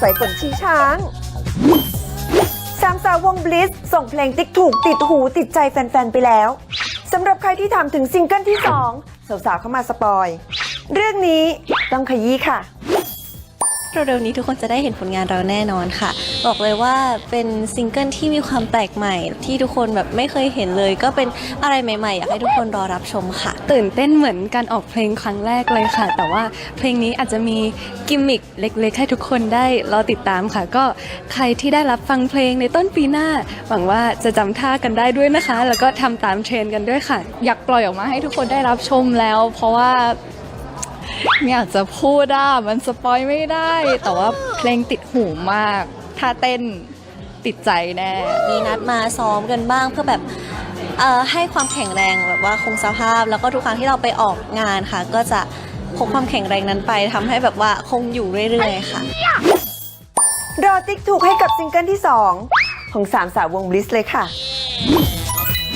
สายฝนชี้ช้างสามสาววงบลิสส่งเพลงติ๊กถูกติดหูติดใจแฟน ๆ ไปแล้วสำหรับใครที่ถามถึงซิงเกิลที่ 2 สาวๆเข้ามาสปอย เรื่องนี้ต้องขยี้ค่ะ เร็วๆนี้ทุกคนจะได้เห็นผลงานเราแน่นอนค่ะ บอกเลยว่าเป็นซิงเกิลที่มีความแปลกใหม่ ที่ทุกคนแบบไม่เคยเห็นเลย ก็เป็นอะไรใหม่ๆ อยากให้ทุกคนรอรับชมค่ะ ตื่นเต้นเหมือนการออกเพลงครั้งแรกเลยค่ะ แต่ว่าเพลงนี้อาจจะมีกิมมิคเล็กๆ ให้ทุกคนได้รอติดตามค่ะ ก็ใครที่ได้รับฟังเพลงในต้นปีหน้า หวังว่าจะจำท่ากันได้ด้วยนะคะ แล้วก็ทำตามเทรนด์กันด้วยค่ะ อยากปล่อยออกมาให้ทุกคนได้รับชมแล้ว เพราะว่า ไม่อยากจะพูดอะมันสปอยไม่ได้ แต่ว่าเพลงติดหูมาก ถ้าเต้นติดใจแน่มีนัดมาซ้อมกันบ้างเพื่อแบบเอ่อให้ความแข็งแรงแบบว่าคงสภาพ แล้วก็ทุกครั้งที่เราไปออกงานค่ะ ก็จะพกความแข็งแรงนั้นไปทำให้แบบว่าคงอยู่เรื่อยๆค่ะ รอติ๊กถูกให้กับซิงเกิลที่ 2 ของสามสาววงบลิสเลยค่ะ